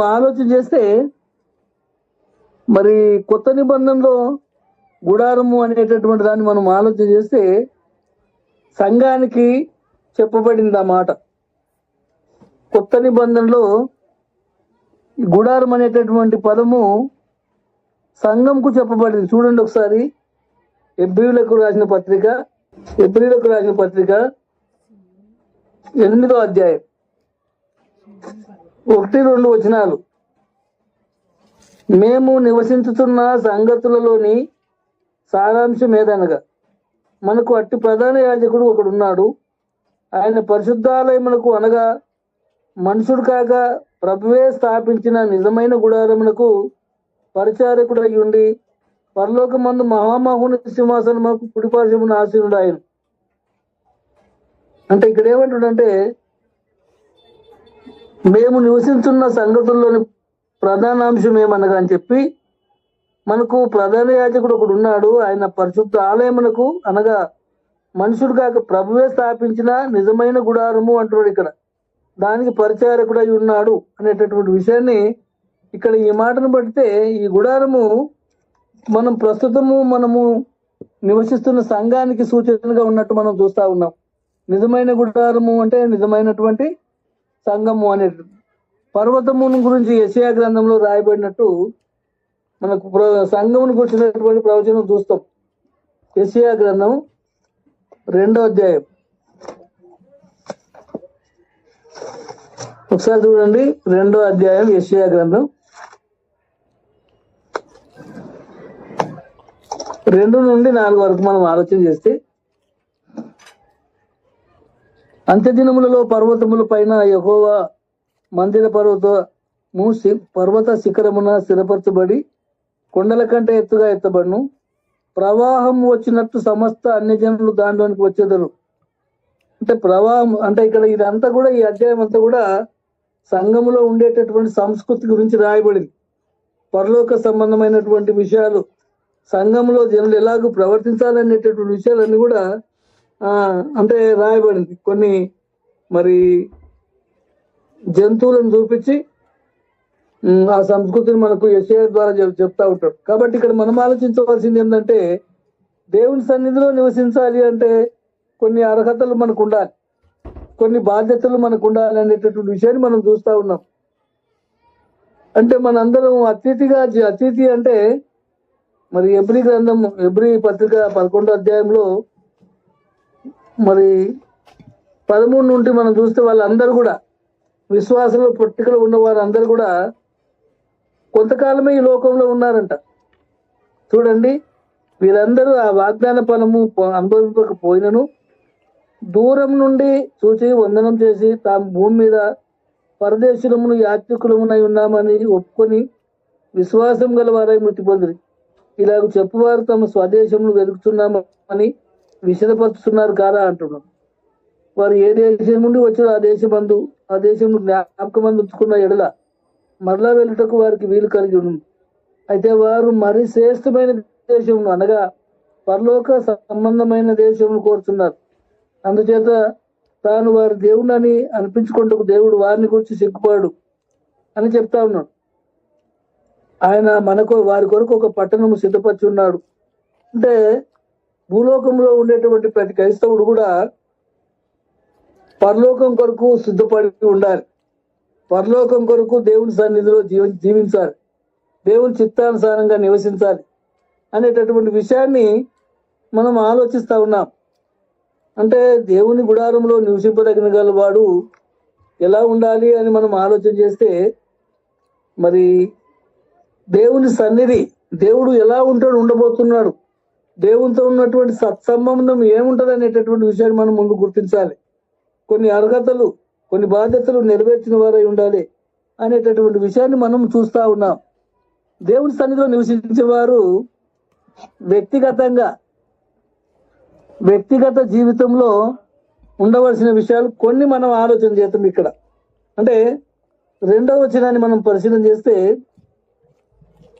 ఆలోచన చేస్తే మరి కొత్త నిబంధనలో గుడారము అనేటటువంటి దాన్ని మనం ఆలోచన చేస్తే సంఘానికి చెప్పబడింది ఆ మాట. కొత్త నిబంధనలో ఈ గుడారం అనేటటువంటి పదము సంఘంకు చెప్పబడింది. చూడండి ఒకసారి. ఎబ్రిలకు రాసిన పత్రిక ఎబ్రిలకు రాసిన పత్రిక ఎనిమిదో అధ్యాయం. ఒకటి రెండు వచనాలు. మేము నివసించుతున్న సంగతులలోని సారాంశం ఏదనగా మనకు అట్టి ప్రధాన యాజకుడు ఒకడు ఉన్నాడు ఆయన పరిశుద్ధాలయమునకు అనగా మనుషుడు కాక ప్రభువే స్థాపించిన నిజమైన గుడారమునకు పరిచారకుడు అయి ఉండి పరలోకమందు మహామహుని సింహాసనముకు కుడిపార్శ్వమున ఆశీనుడు ఆయన అంటే ఇక్కడ ఏమంటాడంటే మేము నివసించున్న సంగతుల్లోని ప్రధాన అంశం ఏమనగా అని చెప్పి మనకు ప్రధాన యాజకుడు ఒకడు ఉన్నాడు. ఆయన పరిశుద్ధ ఆలయమునకు అనగా మనుషుడు కాక ప్రభువే స్థాపించిన నిజమైన గుడారము అంటున్నాడు ఇక్కడ. దానికి పరిచారకుడై ఉన్నాడు అనేటటువంటి విషయాన్ని ఇక్కడ ఈ మాటను బట్టితే ఈ గుడారము మనం ప్రస్తుతము మనము నివసిస్తున్న సంఘానికి సూచనగా ఉన్నట్టు మనం చూస్తా ఉన్నాం. నిజమైన గుడారము అంటే నిజమైనటువంటి సంఘము అనే పర్వతము గురించి యశయా గ్రంథంలో రాయబడినట్టు మనకు ప్ర- సంఘమును గురించినటువంటి ప్రవచనం చూస్తాం. యశయా గ్రంథం రెండో అధ్యాయం. ఒకసారి చూడండి రెండో అధ్యాయం యశయా గ్రంథం. రెండు నుండి నాలుగు వరకు మనం ఆలోచన చేస్తే అంత్యదినములలో పర్వతముల పైన యహోవా మందిర పర్వతము సి- పర్వత శిఖరమున స్థిరపరచబడి కొండల కంటే ఎత్తుగా ఎత్తబడును. ప్రవాహం వచ్చినట్టు సమస్త అన్ని జనులు దాంట్లోనికి వచ్చేదరు. అంటే ప్రవాహం అంటే ఇక్కడ ఇదంతా కూడా ఈ అధ్యాయం అంతా కూడా సంఘములో ఉండేటటువంటి సంస్కృతి గురించి రాయబడింది. పరలోక సంబంధమైనటువంటి విషయాలు సంఘంలో జనులు ఎలాగూ ప్రవర్తించాలనేటటువంటి విషయాలన్నీ కూడా అంటే రాయబడింది. కొన్ని మరి జంతువులను చూపించి ఆ సంస్కృతిని మనకు యశయ ద్వారా చెప్- చెప్తా ఉంటాడు. కాబట్టి ఇక్కడ మనం ఆలోచించవలసింది ఏంటంటే దేవుని సన్నిధిలో నివసించాలి అంటే కొన్ని అర్హతలు మనకు ఉండాలి. కొన్ని బాధ్యతలు మనకు ఉండాలి అనేటటువంటి విషయాన్ని మనం చూస్తూ ఉన్నాం. అంటే మనందరం అతిథిగా అతిథి అంటే మరి ఎబ్రి గ్రంథం ఎబ్రి పత్రిక పదకొండో అధ్యాయంలో మరి పదమూడు నుండి మనం చూస్తే వాళ్ళందరూ కూడా విశ్వాసంలో పుట్టికలు ఉన్న వారందరూ కూడా కొంతకాలమే ఈ లోకంలో ఉన్నారంట. చూడండి వీరందరూ ఆ వాగ్దాన ఫలము అనుభవింపకపోయినను దూరం నుండి చూచి వందనం చేసి తాము భూమి మీద పరదేశులమును యాత్రికులమునై ఉన్నామని ఒప్పుకొని విశ్వాసం గల వారై మృతి పొందిరి. ఇలాగ చెప్పువారు తమ స్వదేశమును వెతుకుతున్నామని విషదపరుస్తున్నారు కాదా అంటున్నాం వారు ఏ దేశం నుండి వచ్చారో ఆ దేశమందు ఆ దేశం జ్ఞాపకమందు ఉంచుకున్న ఎడల మరలా వెళ్ళుటకు వారికి వీలు కలిగి ఉంది అయితే వారు మరి శ్రేష్టమైన దేశం అనగా పరలోక సంబంధమైన దేశం కోరుతున్నారు. అందుచేత తాను వారి దేవుడని అనిపించుకుంటూ దేవుడు వారిని గురించి సిగ్గుపాడు అని చెప్తా ఉన్నాడు. ఆయన మనకు వారి కొరకు ఒక పట్టణము సిద్ధపరిచి ఉన్నాడు. అంటే భూలోకంలో ఉండేటువంటి ప్రతి క్రైస్తవుడు కూడా పరలోకం కొరకు సిద్ధపడి ఉండాలి. పరలోకం కొరకు దేవుని సన్నిధిలో జీవ జీవించాలి. దేవుని చిత్తానుసారంగా నివసించాలి అనేటటువంటి విషయాన్ని మనం ఆలోచిస్తూ ఉన్నాం. అంటే దేవుని గుడారంలో నివసింపదగిన గలవాడు ఎలా ఉండాలి అని మనం ఆలోచన చేస్తే మరి దేవుని సన్నిధి దేవుడు ఎలా ఉంటాడు ఉండబోతున్నాడు దేవునితో ఉన్నటువంటి సత్సంబంధం ఏముంటది అనేటటువంటి విషయాన్ని మనం ముందు గుర్తించాలి. కొన్ని అర్హతలు కొన్ని బాధ్యతలు నెరవేర్చిన వారై ఉండాలి అనేటటువంటి విషయాన్ని మనం చూస్తా ఉన్నాం. దేవుని సన్నిధిలో నివసించే వారు వ్యక్తిగతంగా వ్యక్తిగత జీవితంలో ఉండవలసిన విషయాలు కొన్ని మనం ఆలోచన చేస్తాం ఇక్కడ. అంటే రెండవ వచనాన్ని మనం పరిశీలన చేస్తే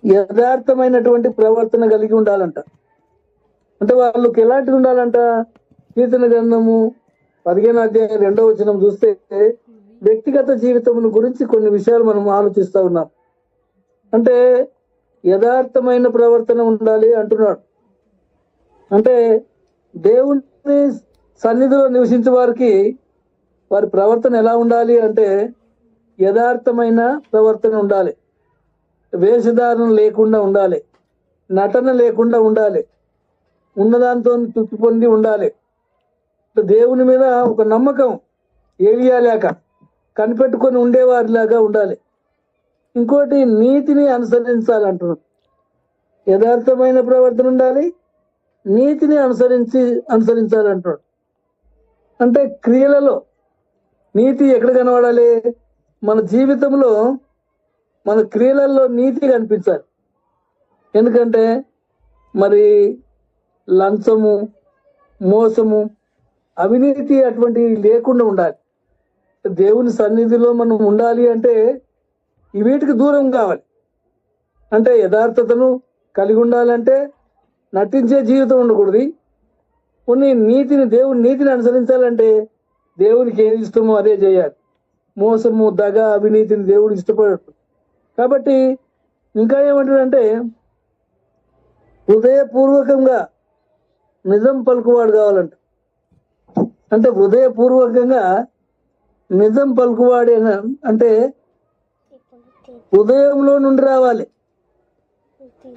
యథార్థమైనటువంటి ప్రవర్తన కలిగి ఉండాలంట. అంటే వాళ్ళకి ఎలాంటిది ఉండాలంట? కీర్తన గ్రంథము పదిహేను అధ్యాయం రెండవ వచనం చూస్తే వ్యక్తిగత జీవితం గురించి కొన్ని విషయాలు మనం ఆలోచిస్తూ ఉన్నాం. అంటే యథార్థమైన ప్రవర్తన ఉండాలి అంటున్నాడు. అంటే దేవుని సన్నిధిలో నివసించే వారికి వారి ప్రవర్తన ఎలా ఉండాలి అంటే యథార్థమైన ప్రవర్తన ఉండాలి. వేషధారణ లేకుండా ఉండాలి. నటన లేకుండా ఉండాలి. ఉన్నదాంతో తృప్తి పొంది ఉండాలి. దేవుని మీద ఒక నమ్మకం ఏలియా లేక కనిపెట్టుకొని ఉండేవారిలాగా ఉండాలి. ఇంకోటి నీతిని అనుసరించాలంటున్నాడు. యథార్థమైన ప్రవర్తన ఉండాలి నీతిని అనుసరించి అనుసరించాలంటున్నాడు. అంటే క్రియలలో నీతి ఎక్కడ కనబడాలి? మన జీవితంలో మన క్రియలలో నీతి కనిపించాలి. ఎందుకంటే మరి లంచము మోసము అవినీతి అటువంటివి లేకుండా ఉండాలి. దేవుని సన్నిధిలో మనం ఉండాలి అంటే వీటికి దూరం కావాలి. అంటే యథార్థతను కలిగి ఉండాలంటే నటించే జీవితం ఉండకూడదు. కొన్ని నీతిని దేవుని నీతిని అనుసరించాలంటే దేవునికి ఏది ఇష్టమో అదే చేయాలి. మోసము దగ అవినీతిని దేవుడు ఇష్టపడడు. కాబట్టి ఇంకా ఏమంటాడంటే హృదయపూర్వకంగా నిజం పలుకువాడు కావాలంట. అంటే హృదయపూర్వకంగా నిజం పలుకువాడే అంటే హృదయంలో నుండి రావాలి.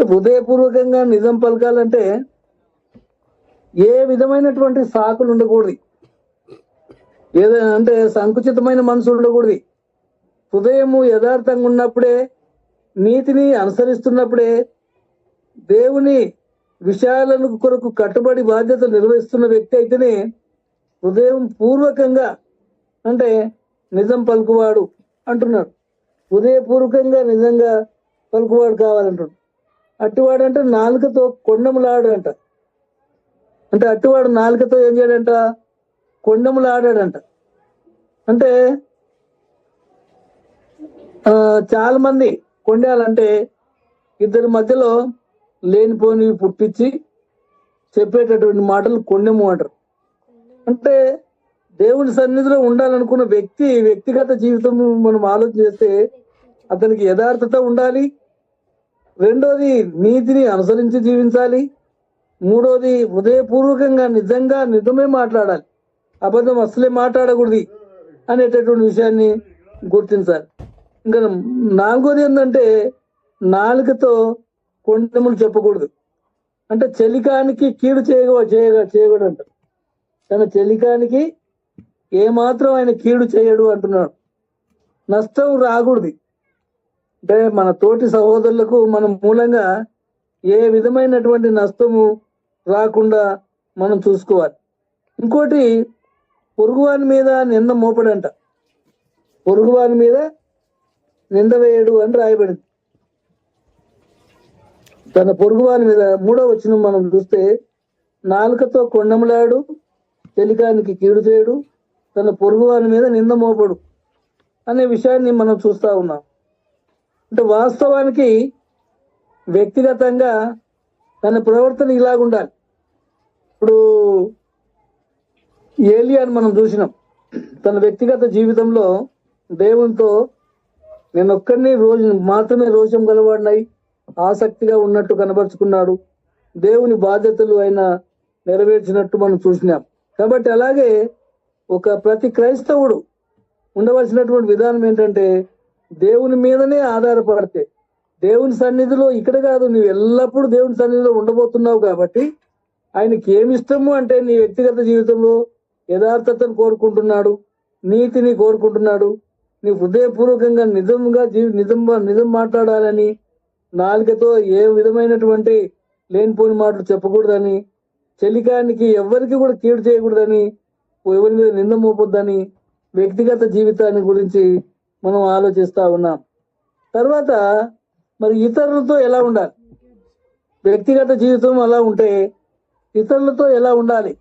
హృదయపూర్వకంగా నిజం పలకాలంటే ఏ విధమైనటువంటి సాకులు ఉండకూడదు. ఏదైనా అంటే సంకుచితమైన మనసు ఉండకూడదు. హృదయము యథార్థంగా ఉన్నప్పుడే నీతిని అనుసరిస్తున్నప్పుడే దేవుని విషయాలను కొరకు కట్టుబడి బాధ్యతలు నిర్వహిస్తున్న వ్యక్తి అయితేనే హృదయం పూర్వకంగా అంటే నిజం పలుకువాడు అంటున్నాడు. హృదయపూర్వకంగా నిజంగా పలుకువాడు కావాలంటున్నాడు. అట్టివాడు అంటే నాలుకతో కొండములాడు అంట అంటే అట్టివాడు నాలుకతో ఏం చేయడంట? కొండములాడాడంట. అంటే చాలా మంది కొండాలంటే ఇద్దరి మధ్యలో లేనిపోనివి పుట్టించి చెప్పేటటువంటి మాటలు కొండెము అంటారు అంటే దేవుని సన్నిధిలో ఉండాలనుకున్న వ్యక్తి వ్యక్తిగత జీవితం మనం ఆలోచన చేస్తే అతనికి యథార్థత ఉండాలి. రెండోది నీతిని అనుసరించి జీవించాలి. మూడోది హృదయపూర్వకంగా నిజంగా నిజమే మాట్లాడాలి. అబద్ధం అసలే మాట్లాడకూడదు అనేటటువంటి విషయాన్ని గుర్తించాలి. ఇంకా నాలుగోది ఏంటంటే నాలుకతో కొండములు చెప్పకూడదు. అంటే చలికానికి కీడు చేయగ చేయగ చేయకూడదు అంట తన చలికానికి ఏమాత్రం ఆయన కీడు చేయడు అంటున్నాడు. నష్టం రాకూడదు. అంటే మన తోటి సహోదరులకు మనం మూలంగా ఏ విధమైనటువంటి నష్టము రాకుండా మనం చూసుకోవాలి. ఇంకోటి పొరుగువాని మీద నింద మోపడంట. పొరుగువాని మీద నింద వేయడు అని రాయబడింది. తన పొరుగువాని మీద మూడో వచ్చిన మనం చూస్తే నాలుకతో కొండములాడు తెలికానికి కీడు చేయడు తన పొరుగువాని మీద నింద మోపడు అనే విషయాన్ని మనం చూస్తా ఉన్నాం. అంటే వాస్తవానికి వ్యక్తిగతంగా తన ప్రవర్తన ఇలాగుండాలి. ఇప్పుడు ఏలియాని మనం చూసినాం. తన వ్యక్తిగత జీవితంలో దేవునితో నేను ఒక్కరిని రోజు మాత్రమే రోషం గలవాడినై ఆసక్తిగా ఉన్నట్టు కనబరుచుకున్నాడు. దేవుని బాధ్యతలు ఆయన నెరవేర్చినట్టు మనం చూసినాం. కాబట్టి అలాగే ఒక ప్రతి క్రైస్తవుడు ఉండవలసినటువంటి విధానం ఏంటంటే దేవుని మీదనే ఆధారపడితే. దేవుని సన్నిధిలో ఇక్కడ కాదు నువ్వు ఎల్లప్పుడూ దేవుని సన్నిధిలో ఉండబోతున్నావు కాబట్టి ఆయనకి ఏమి ఇష్టము అంటే నీ వ్యక్తిగత జీవితంలో యథార్థతను కోరుకుంటున్నాడు నీతిని కోరుకుంటున్నాడు నీ హృదయపూర్వకంగా నిజంగా జీవి నిజం నిజం మాట్లాడాలని నాలుకతో ఏ విధమైనటువంటి లేనిపోని మాటలు చెప్పకూడదని చలికానికి ఎవరికి కూడా కీడు చేయకూడదని ఎవరి మీద నింద మోపొద్దని వ్యక్తిగత జీవితాన్ని గురించి మనం ఆలోచిస్తా ఉన్నాం. తర్వాత మరి ఇతరులతో ఎలా ఉండాలి? వ్యక్తిగత జీవితం అలా ఉంటే ఇతరులతో ఎలా ఉండాలి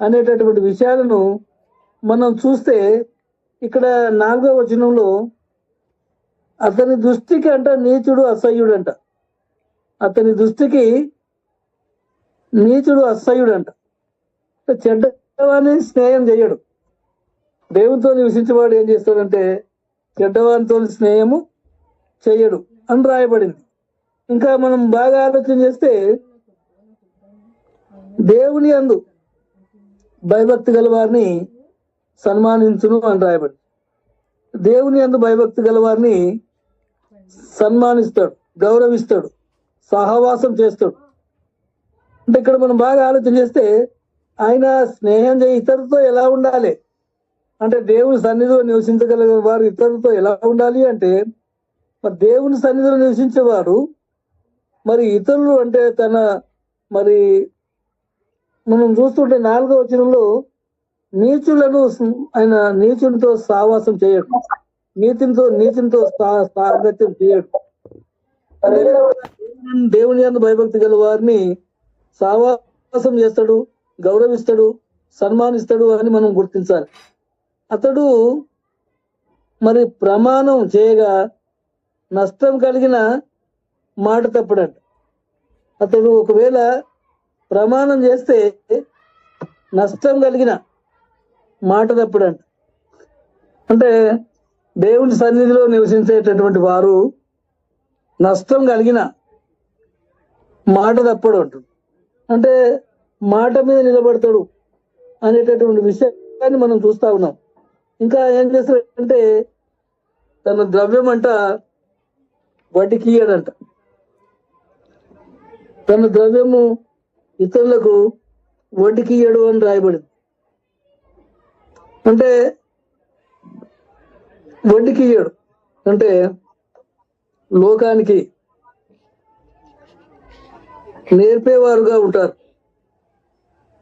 అనేటటువంటి విషయాలను మనం చూస్తే ఇక్కడ నాలుగో వచనంలో అతని దృష్టికి అంట నీచుడు అసహ్యుడు అంట అతని దృష్టికి నీచుడు అసహ్యుడు అంట చెడ్డవాని స్నేహం చేయడు. దేవునితో నివసించేవాడు ఏం చేస్తాడంటే చెడ్డవానితో స్నేహము చేయడు అని రాయబడింది. ఇంకా మనం బాగా ఆలోచన చేస్తే దేవుని అందు భయభక్తి గల వారిని సన్మానించును అని రాయబడి దేవుని అందు భయభక్తి గల వారిని సన్మానిస్తాడు గౌరవిస్తాడు సహవాసం చేస్తాడు. అంటే ఇక్కడ మనం బాగా ఆలోచన చేస్తే ఆయన స్నేహం చేయ ఇతరులతో ఎలా ఉండాలి? అంటే దేవుని సన్నిధిలో నివసించగల వారు ఇతరులతో ఎలా ఉండాలి అంటే మరి దేవుని సన్నిధిలో నివసించేవారు మరి ఇతరులు అంటే తన మరి మనం చూస్తుంటే నాలుగో వచనంలో నీచులను ఆయన నీచునితో సావాసం చేయడం. నీతితో నీతితో సా- సాంగత్యం చేయడు దేవుని- దేవుని అందు భయభక్తి గల వారిని సావాసం చేస్తాడు గౌరవిస్తాడు సన్మానిస్తాడు అని మనం గుర్తించాలి. అతడు మరి ప్రమాణం చేయగా నష్టం కలిగిన మాట తప్పడంట. అతడు ఒకవేళ ప్రమాణం చేస్తే నష్టం కలిగిన మాట తప్పడంట. అంటే దేవుని సన్నిధిలో నివసించేటటువంటి వారు నష్టం కలిగిన మాట తప్పడు అంటాడు అంటే మాట మీద నిలబడతాడు అనేటటువంటి విషయాన్ని మనం చూస్తా ఉన్నాం. ఇంకా ఏం చేస్తాడంటే తన ద్రవ్యం అంట వడ్డీకి ఇయ్యడంట. తన ద్రవ్యము ఇతరులకు వడ్డీకి ఇయ్యడు అని రాయబడింది. అంటే వడ్డీకి ఇయ్యడు. అంటే లోకానికి నేర్పేవారుగా ఉంటారు.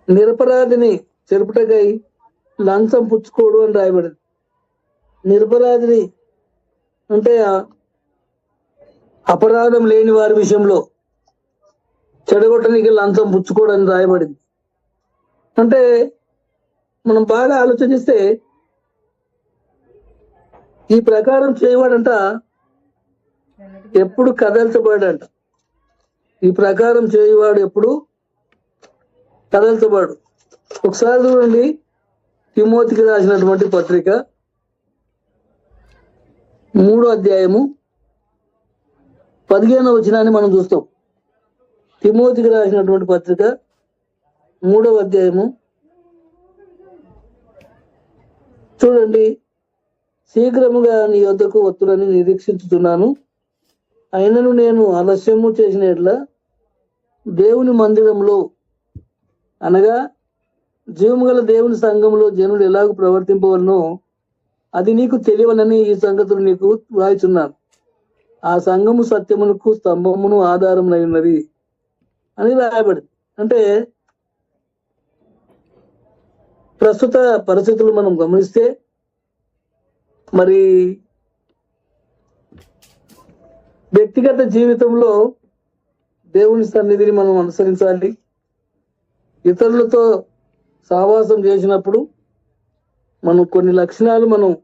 నిరపరాధిని చెరుపుటకై లంచం పుచ్చుకోడు అని రాయబడింది. నిరపరాధిని అంటే అపరాధం లేని వారి విషయంలో చెడగొట్టనికి లంచం పుచ్చుకోడు అని రాయబడింది. అంటే మనం బాగా ఆలోచనిస్తే ఈ ప్రకారం చేయవాడంట. ఎప్పుడు కదల్చబడంట ఈ ప్రకారం చేయవాడు ఎప్పుడు? కదల్చబడు. ఒకసారి చూడండి. తిమోతికి రాసినటువంటి పత్రిక. మూడో అధ్యాయము. పదిహేను వచనాన్ని మనం చూస్తాం. తిమోతికి రాసినటువంటి పత్రిక. మూడవ అధ్యాయము. చూడండి. శీఘ్రముగా నీ వద్దకు వత్తులని నిరీక్షించుతున్నాను అయినను నేను ఆలస్యము చేసిన ఎడ్ల దేవుని మందిరంలో అనగా జీవముగల దేవుని సంఘంలో జనులు ఎలాగ ప్రవర్తింపవలనో అది నీకు తెలియవనని ఈ సంగతులు నీకు వ్రాయిచున్నాను. ఆ సంఘము సత్యమునకు స్తంభమును ఆధారమునై ఉన్నది అని రాయబడింది అంటే ప్రస్తుత పరిస్థితులు మనం గమనిస్తే మరి వ్యక్తిగత జీవితంలో దేవుని సన్నిధిని మనం అనుసరించాలి. ఇతరులతో సహవాసం చేసినప్పుడు మనం కొన్ని లక్షణాలు మనం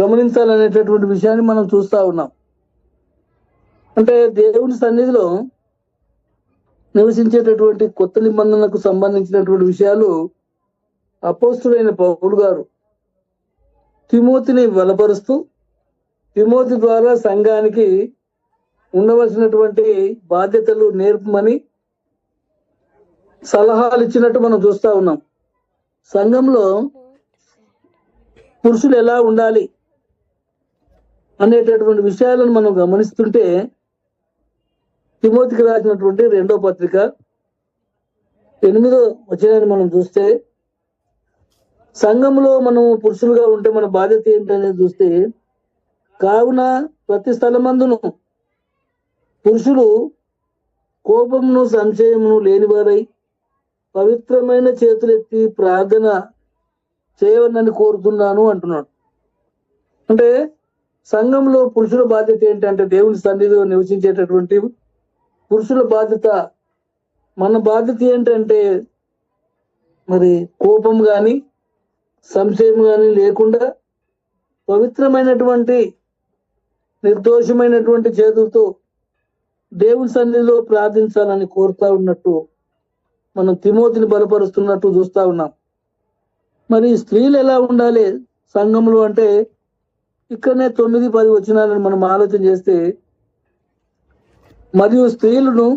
గమనించాలనేటటువంటి విషయాన్ని మనం చూస్తూ ఉన్నాం. అంటే దేవుని సన్నిధిలో నివసించేటటువంటి కొత్త నిబంధనకు సంబంధించినటువంటి విషయాలు అపోస్తుడైన పౌరుడు గారు తిమోతిని బలపరుస్తూ తిమోతి ద్వారా సంఘానికి ఉండవలసినటువంటి బాధ్యతలు నేర్పమని సలహాలు ఇచ్చినట్టు మనం చూస్తా ఉన్నాం. సంఘంలో పురుషులు ఎలా ఉండాలి అనేటటువంటి విషయాలను మనం గమనిస్తుంటే తిమోతికి రాసినటువంటి రెండో పత్రిక ఎనిమిదో వచనాన్ని మనం చూస్తే సంఘంలో మనం పురుషులుగా ఉంటే మన బాధ్యత ఏంటనేది చూస్తే కావున ప్రతి స్థలమందును పురుషులు కోపమును సంశయమును లేనివారై పవిత్రమైన చేతులెత్తి ప్రార్థన చేయవనని కోరుతున్నాను అంటున్నాడు. అంటే సంఘంలో పురుషుల బాధ్యత ఏంటంటే దేవుని సన్నిధిలో నివసించేటటువంటి పురుషుల బాధ్యత. మన బాధ్యత ఏంటంటే మరి కోపం కానీ సంశయం కానీ లేకుండా పవిత్రమైనటువంటి నిర్దోషమైనటువంటి చేతులతో దేవుని సన్నిధిలో ప్రార్థించాలని కోరుతా ఉన్నట్టు మనం తిమోతిని బలపరుస్తున్నట్టు చూస్తా ఉన్నాం. మరి స్త్రీలు ఎలా ఉండాలి సంఘంలో అంటే ఇక్కడనే తొమ్మిది పది వచ్చినాలని మనం ఆలోచన చేస్తే మరియు స్త్రీలను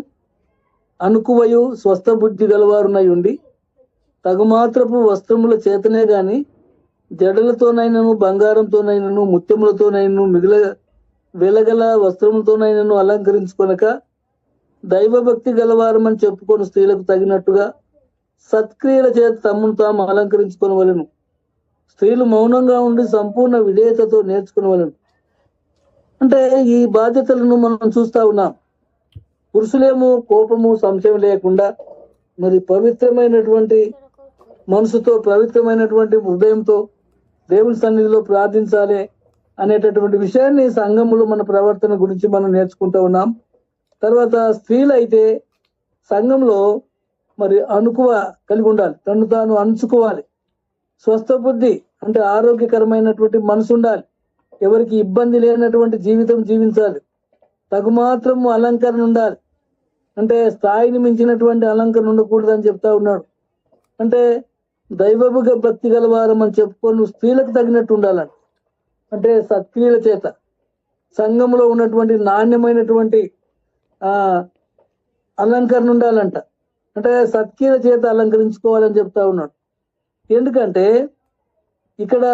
అనుకువయు స్వస్థ బుద్ధి గలవారునై ఉండి తగుమాత్రపు వస్త్రముల చేతనే గాని జడలతోనైనను బంగారంతోనైనను ముత్యములతోనైనను మిగిల వెలగల వస్త్రములతోనైనను అలంకరించుకొనక దైవభక్తి గలవారమని చెప్పుకొని స్త్రీలకు తగినట్టుగా సత్క్రియల చేత తమ్మును తాము అలంకరించుకొనవలెను. స్త్రీలు మౌనంగా ఉండి సంపూర్ణ విధేయతతో నేర్చుకునవలెను. అంటే ఈ బాధ్యతలను మనం చూస్తా ఉన్నాం. పురుషులేమో కోపము సంశయం లేకుండా మరి పవిత్రమైనటువంటి మనసుతో పవిత్రమైనటువంటి హృదయంతో దేవుని సన్నిధిలో ప్రార్థించాలి అనేటటువంటి విషయాన్ని సంఘములో మన ప్రవర్తన గురించి మనం నేర్చుకుంటూ ఉన్నాం. తర్వాత స్త్రీలు అయితే సంఘంలో మరి అనుకువ కలిగి ఉండాలి. తను తాను అణుచుకోవాలి. స్వస్థ బుద్ధి అంటే ఆరోగ్యకరమైనటువంటి మనసు ఉండాలి. ఎవరికి ఇబ్బంది లేనటువంటి జీవితం జీవించాలి. తగు మాత్రము అలంకరణ ఉండాలి. అంటే స్థాయిని మించినటువంటి అలంకరణ ఉండకూడదు అని చెప్తా ఉన్నాడు. అంటే దైవభుగ భక్తి గలవారం అని చెప్పుకొని స్త్రీలకు తగినట్టు ఉండాలంట. అంటే సత్క్రియల చేత. సంఘంలో ఉన్నటువంటి నాణ్యమైనటువంటి ఆ అలంకరణ ఉండాలంట. అంటే సత్క్రియల చేత అలంకరించుకోవాలని చెప్తా ఉన్నాడు. ఎందుకంటే ఇక్కడ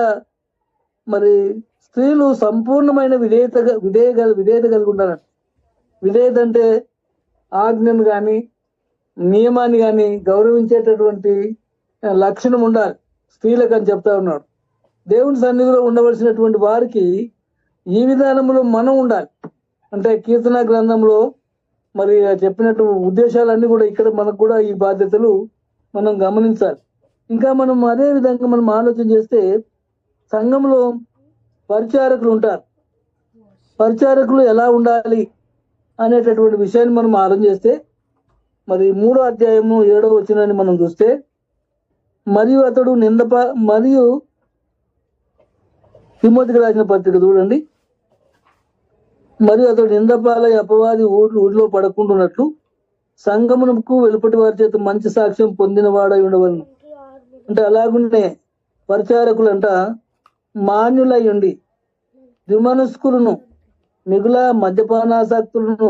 మరి స్త్రీలు సంపూర్ణమైన విధేయత విధేయ విధేయత కలిగి ఉండాలంట. విధేయత అంటే ఆజ్ఞను కానీ నియమాన్ని కానీ గౌరవించేటటువంటి లక్షణం ఉండాలి. స్త్రీలకు అని చెప్తా ఉన్నాడు. దేవుని సన్నిధిలో ఉండవలసినటువంటి వారికి ఈ విధానంలో మనం ఉండాలి. అంటే కీర్తన గ్రంథంలో మరి చెప్పినట్టు ఉద్దేశాలన్నీ కూడా ఇక్కడ మనకు కూడా ఈ బాధ్యతలు మనం గమనించాలి. ఇంకా మనం అదే విధంగా మనం ఆలోచన చేస్తే సంఘంలో పరిచారకులు ఉంటారు. పరిచారకులు ఎలా ఉండాలి అనేటటువంటి విషయాన్ని మనం ఆలోచన చేస్తే మరి మూడో అధ్యాయము ఏడో వచ్చినని మనం చూస్తే మరియు అతడు నిందప మరియు తిమ్మతికి రాసిన పత్రిక చూడండి. మరియు అతడు నిందపాలై అపవాది ఊర్లు ఊరిలో పడకుండున్నట్లు సంగమునకు వెలుపటి వారి చేత మంచి సాక్ష్యం పొందిన వాడై ఉండవలను. అంటే అలాగుండే పరిచారకులంట మాన్యులై ఉండి ద్విమనస్కులను మిగుల మద్యపానాసక్తులను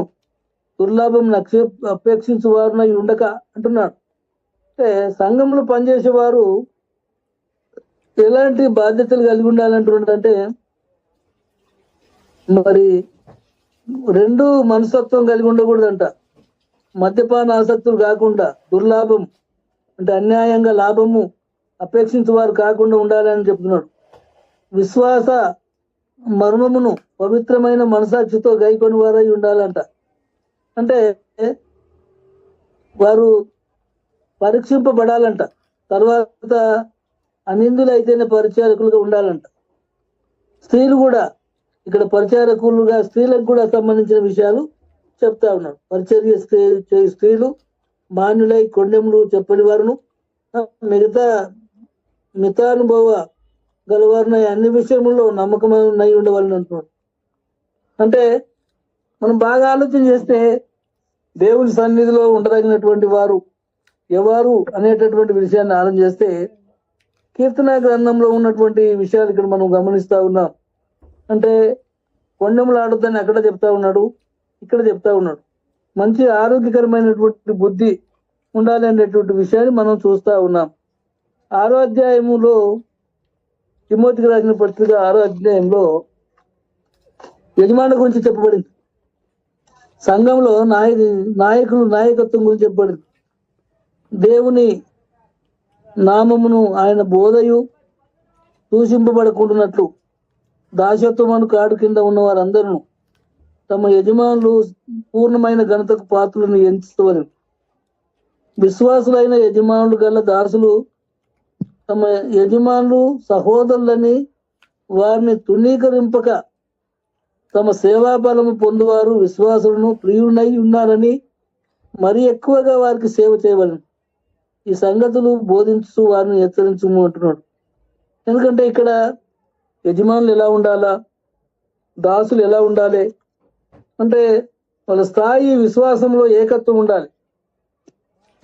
దుర్లాభం నక్ష అపేక్షించు వారునై ఉండక అంటున్నాడు. అంటే సంఘంలో పనిచేసేవారు ఎలాంటి బాధ్యతలు కలిగి ఉండాలంటున్నాడంటే మరి రెండు మనస్తత్వం కలిగి ఉండకూడదంట. మద్యపాన ఆసక్తులు కాకుండా దుర్లాభం అంటే అన్యాయంగా లాభము అపేక్షించే వారు కాకుండా ఉండాలని చెప్తున్నాడు. విశ్వాస మర్మమును పవిత్రమైన మనసాక్షితో గైకొని వారై ఉండాలంట. అంటే వారు పరీక్షింపబడాలంట. తర్వాత అనిందులైతేనే పరిచారకులుగా ఉండాలంట. స్త్రీలు కూడా ఇక్కడ పరిచారకులుగా స్త్రీలకు కూడా సంబంధించిన విషయాలు చెప్తా ఉన్నాడు. పరిచర్య స్త్రీ స్త్రీలు మాన్యులై కొండెములు చెప్పని వారును మిగతా మితానుభవ గలవారిని అన్ని విషయముల్లో నమ్మకమై ఉండవాలని అంటున్నాడు. అంటే మనం బాగా ఆలోచన చేస్తే దేవుని సన్నిధిలో ఉండదగినటువంటి వారు ఎవరు అనేటటువంటి విషయాన్ని ఆలోచన చేస్తే కీర్తన గ్రంథంలో ఉన్నటువంటి విషయాలు ఇక్కడ మనం గమనిస్తా ఉన్నాం. అంటే కొండెములు ఆడొద్దని అక్కడ చెప్తా ఉన్నాడు ఇక్కడ చెప్తా ఉన్నాడు. మంచి ఆరోగ్యకరమైనటువంటి బుద్ధి ఉండాలి అనేటువంటి విషయాన్ని మనం చూస్తా ఉన్నాం. ఆరో అధ్యాయములో తిమోతికి రాసిన పత్రిక ఆరో అధ్యాయంలో యజమాని గురించి చెప్పబడింది. సంఘంలో నాయ నాయకులు నాయకత్వం గురించి చెప్పబడింది. దేవుని నామమును ఆయన బోధయు సూచింపబడుకుంటున్నట్లు దాసత్వమును కాడు కింద ఉన్న వారందరూ తమ యజమానులు పూర్ణమైన ఘనతకు పాత్రలను ఎంచుకోవాలి. విశ్వాసులైన యజమానులు గల దాసులు తమ యజమానులు సహోదరులని వారిని తునీకరింపక తమ సేవా బలము పొందువారు విశ్వాసులను ప్రియునై ఉన్నారని మరి ఎక్కువగా వారికి సేవ చేయవలను. ఈ సంగతులు బోధించు వారిని హెచ్చరించము అంటున్నాడు. ఎందుకంటే ఇక్కడ యజమానులు ఎలా ఉండాలా? దాసులు ఎలా ఉండాలి? అంటే వాళ్ళ స్థాయి విశ్వాసంలో ఏకత్వం ఉండాలి.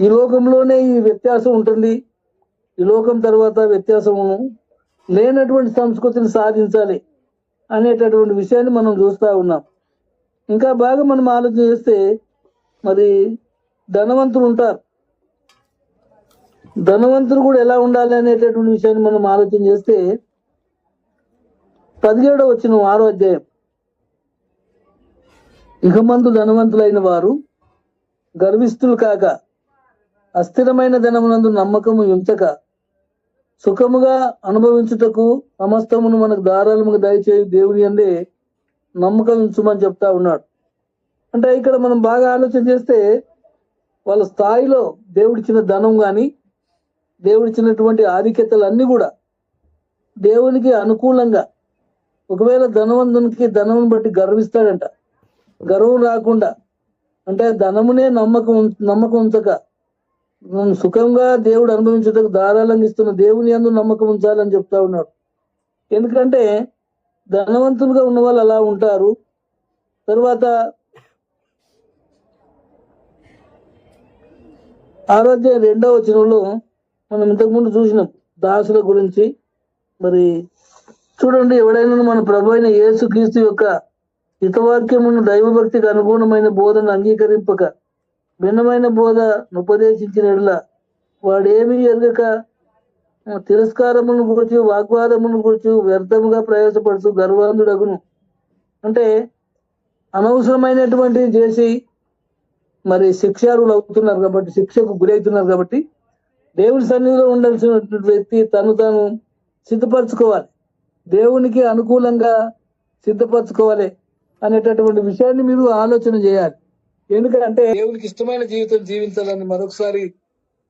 ఈ లోకంలోనే ఈ వ్యత్యాసం ఉంటుంది. ఈ లోకం తర్వాత వ్యత్యాసం లేనటువంటి సంస్కృతిని సాధించాలి అనేటటువంటి విషయాన్ని మనం చూస్తూ ఉన్నాం. ఇంకా బాగా మనం ఆలోచన చేస్తే మరి ధనవంతులు ఉంటారు. ధనవంతులు కూడా ఎలా ఉండాలి అనేటటువంటి విషయాన్ని మనం ఆలోచన చేస్తే పదిహేడో వచ్చిన ఆరో అధ్యాయం. ఇహమందు ధనవంతులైన వారు గర్విస్తులు కాక అస్థిరమైన ధనమునందు నమ్మకము ఉంచక సుఖముగా అనుభవించుటకు సమస్తమును మనకు ధారాళముగా దయచేయి దేవుని అందే నమ్మకం ఉంచుమని చెప్తా ఉన్నాడు. అంటే ఇక్కడ మనం బాగా ఆలోచన చేస్తే వాళ్ళ స్థాయిలో దేవుడిచ్చిన ధనం కానీ దేవుడిచ్చినటువంటి ఆధిక్యతలు కూడా దేవునికి అనుకూలంగా ఒకవేళ ధనవంతునికి ధనం బట్టి గర్విస్తాడంట. గర్వం రాకుండా అంటే ధనమునే నమ్మకం నమ్మకం ఉంచక సుఖంగా దేవుడు అనుభవించుటకు ధారాళంగా ఇస్తున్న దేవుని అందు నమ్మకం ఉంచాలని చెప్తా ఉన్నాడు. ఎందుకంటే ధనవంతులుగా ఉన్న వాళ్ళు అలా ఉంటారు. తర్వాత ఆరోగ్య రెండవ వచనంలో మనం ఇంతకుముందు చూసినాం దాసుల గురించి మరి చూడండి ఎవడైనా మన ప్రభు అయిన యేసుక్రీస్తు యొక్క హితవాక్యమును దైవభక్తికి అనుగుణమైన బోధను అంగీకరింపక భిన్నమైన బోధ ఉపదేశించిన వాడేమీ ఎరగక తిరస్కారమును గురించి వాగ్వాదమును గురించి వ్యర్థముగా ప్రయాసపడుతూ గర్వాంధుడగును. అంటే అనవసరమైనటువంటి చేసి మరి శిక్షారులు అవుతున్నారు కాబట్టి శిక్షకు గురవుతున్నారు కాబట్టి దేవుని సన్నిధిలో ఉండాల్సినటువంటి వ్యక్తి తను తాను సిద్ధపరచుకోవాలి. దేవునికి అనుకూలంగా సిద్ధపరచుకోవాలి అనేటటువంటి విషయాన్ని మీరు ఆలోచన చేయాలి. ఎందుకంటే దేవునికి ఇష్టమైన జీవితం జీవించాలని మరొకసారి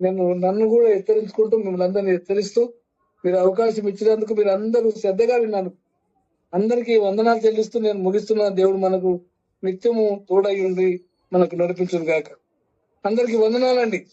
నేను నన్ను కూడా హెచ్చరించుకుంటూ మిమ్మల్ని అందరినీ హెచ్చరిస్తూ మీరు అవకాశం ఇచ్చినందుకు మీరు అందరూ శ్రద్ధగా విన్నాను. అందరికీ వందనాలు చెల్లిస్తూ నేను ముగిస్తున్నాను దేవుడు మనకు నిత్యము తోడై ఉండి మనకు నడిపించును గాక అందరికి వందనాలండి.